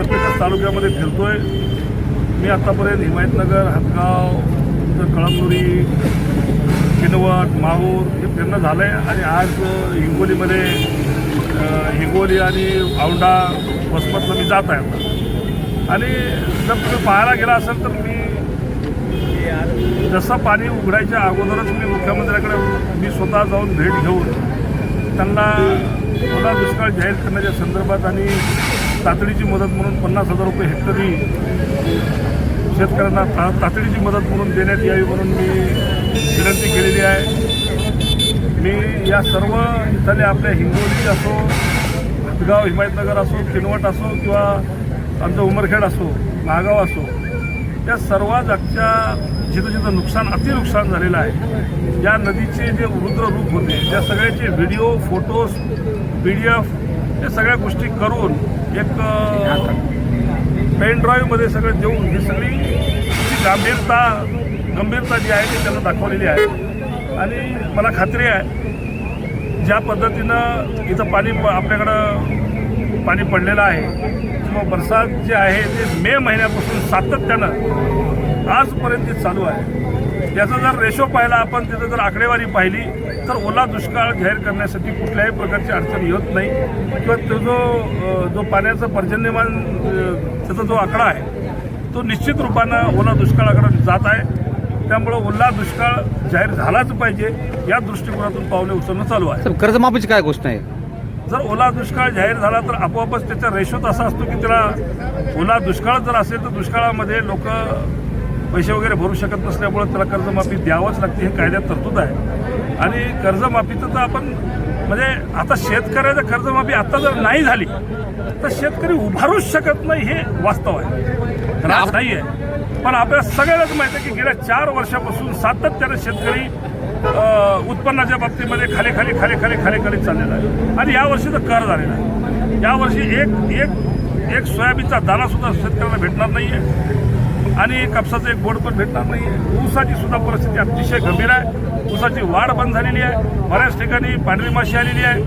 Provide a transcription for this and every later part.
प्रत्येकच तालुक्यामध्ये फिरतोय. मी आतापर्यंत हिमायतनगर हातगाव तर कळमनुरी किनवट माहूर हे फिरणं झालं आहे आणि आज हिंगोलीमध्ये हिंगोली आणि औंढा वसमतला मी जात आहे आता. आणि जर तुम्ही पाहायला गेला असेल तर मी जसं पाणी उघडायच्या अगोदरच मी मुख्यमंत्र्याकडे मी स्वतः जाऊन भेट घेऊन त्यांना ओला दुष्काळ जाहीर करण्याच्या संदर्भात आणि तातडीची मदत म्हणून पन्नास हजार रुपये हेक्टरी शेतकऱ्यांना ता तातडीची मदत म्हणून देण्यात यावी म्हणून मी विनंती केलेली आहे. मी या सर्व इथले आपल्या हिंगोली असो हदगाव हिमायतनगर असो किनवट असो किंवा आमचं उमरखेड असो महागाव असो या सर्व जागच्या जिथं जिथं नुकसान अतिनुकसान झालेलं आहे या नदीचे जे रुद्र रूप होते त्या सगळ्याचे video photos P D F या सगळ्या गोष्टी करून एक पेन ड्राईव्हमध्ये सगळं देऊन ही सगळी जी गांभीरता गंभीरता जी आहे ती त्यांना दाखवलेली आहे. आणि मला खात्री आहे ज्या पद्धतीनं इथं पाणी प- आपल्याकडं पाणी पडलेलं आहे किंवा बरसात जे आहे ते मे महिन्यापासून सातत्यानं आजपर्यंत चालू आहे. याचा जर रेशो पाहिला आपण तिथं जर आकडेवारी पाहिली तर ओला दुष्काळ जाहीर करण्यासाठी कुठल्याही प्रकारची अडचण येत नाही. किंवा तो जो जो पाण्याचं पर्जन्यमान त्याचा जो आकडा आहे तो निश्चित रूपानं ओला दुष्काळाकडे जात आहे. त्यामुळं ओला दुष्काळ जाहीर झालाच पाहिजे या दृष्टिकोनातून पावले उचलणं चालू आहे. कर्जमाफीची काय गोष्ट आहे? जर ओला दुष्काळ जाहीर झाला तर आपोआपच त्याचा रेशोच असा असतो की त्याला ओला दुष्काळ जर असेल तर दुष्काळामध्ये लोक पैसे वगैरे भरू शकत नसल्यामुळे त्याला कर्जमाफी द्यावंच लागते हे कायद्यात तरतूद आहे. आणि कर्जमाफीचं तर आपण म्हणजे आता शेतकऱ्याचं कर्जमाफी आता जर नाही झाली तर शेतकरी उभारूच शकत नाही हे वास्तव आहे. राज नाही आहे पण आपल्याला सगळ्यालाच माहिती आहे की गेल्या चार वर्षापासून सातत्यानं शेतकरी उत्पन्नाच्या बाबतीमध्ये खाली खाली खाली खाली खाली खाली चाललेला आहे. आणि यावर्षी तर कर झालेला आहे. यावर्षी एक एक एक सोयाबीनचा दाना सुद्धा शेतकऱ्याला भेटणार नाही आहे आणि कापसाचं एक बोर्ड पण भेटणार नाही आहे ऊसाची सुद्धा परिस्थिती अतिशय गंभीर आहे. ऊसाची वाढ बंद झालेली आहे. बऱ्याच ठिकाणी पांढरी माशी आलेली आहे.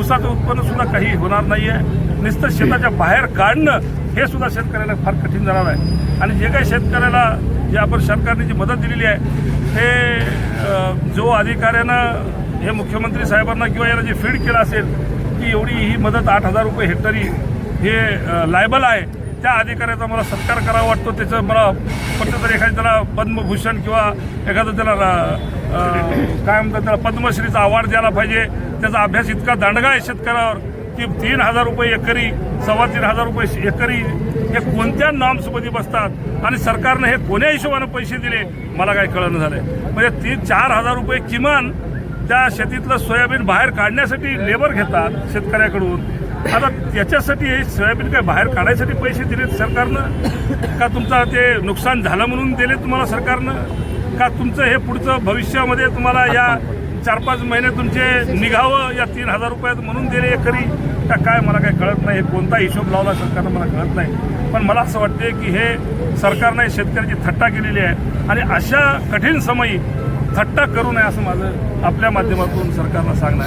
ऊसाचं उत्पन्न सुद्धा काही होणार नाही आहे नुसतं शेताच्या बाहेर काढणं हे सुद्धा शेतकऱ्याला फार कठीण जाणार आहे. आणि जे काही शेतकऱ्याला जे आपण सरकारने जी मदत दिलेली आहे ते जो अधिकाऱ्यानं हे मुख्यमंत्री साहेबांना किंवा याला जे फीड केलं असेल की एवढी ही मदत आठ हजार रुपये हेक्टरी हे लायबल आहे. त्या अधिकाऱ्याचा मला सत्कार करावा वाटतो. त्याचं मला फक्त तरी एखाद्या त्याला पद्मभूषण किंवा एखादं त्याला काय म्हणतात त्याला पद्मश्रीचा अवॉर्ड द्यायला पाहिजे. त्याचा अभ्यास इतका दांडगा आहे शेतकऱ्यावर की तीन हजार रुपये एकरी सव्वा तीन हजार रुपये एकरी हे कोणत्या नॉर्म्समध्ये बसतात? आणि सरकारनं हे कोण्या हिशोबानं पैसे दिले? मला काही कळणं झालंय. म्हणजे तीन चार हजार रुपये किमान त्या शेतीतलं सोयाबीन बाहेर काढण्यासाठी लेबर घेतात शेतकऱ्याकडून. आता त्याच्यासाठी हे सोयाबीन काय बाहेर काढायसाठी पैसे दिलेत सरकारनं? का तुमचं ते नुकसान झालं म्हणून दिले तुम्हाला सरकारनं? का तुमचं हे पुढचं भविष्यामध्ये तुम्हाला या चार पाच महिने तुमचे निघावं या तीन हजार रुपयात म्हणून दिले खरी का काय? मला काही कळत नाही. हे कोणता हिशोब लावला सरकारनं मला कळत नाही. पण मला असं वाटते की हे सरकारने शेतकऱ्याची थट्टा केलेली आहे. आणि अशा कठीण समयी थट्टा करू नये असं माझं आपल्या माध्यमातून सरकारला सांगणार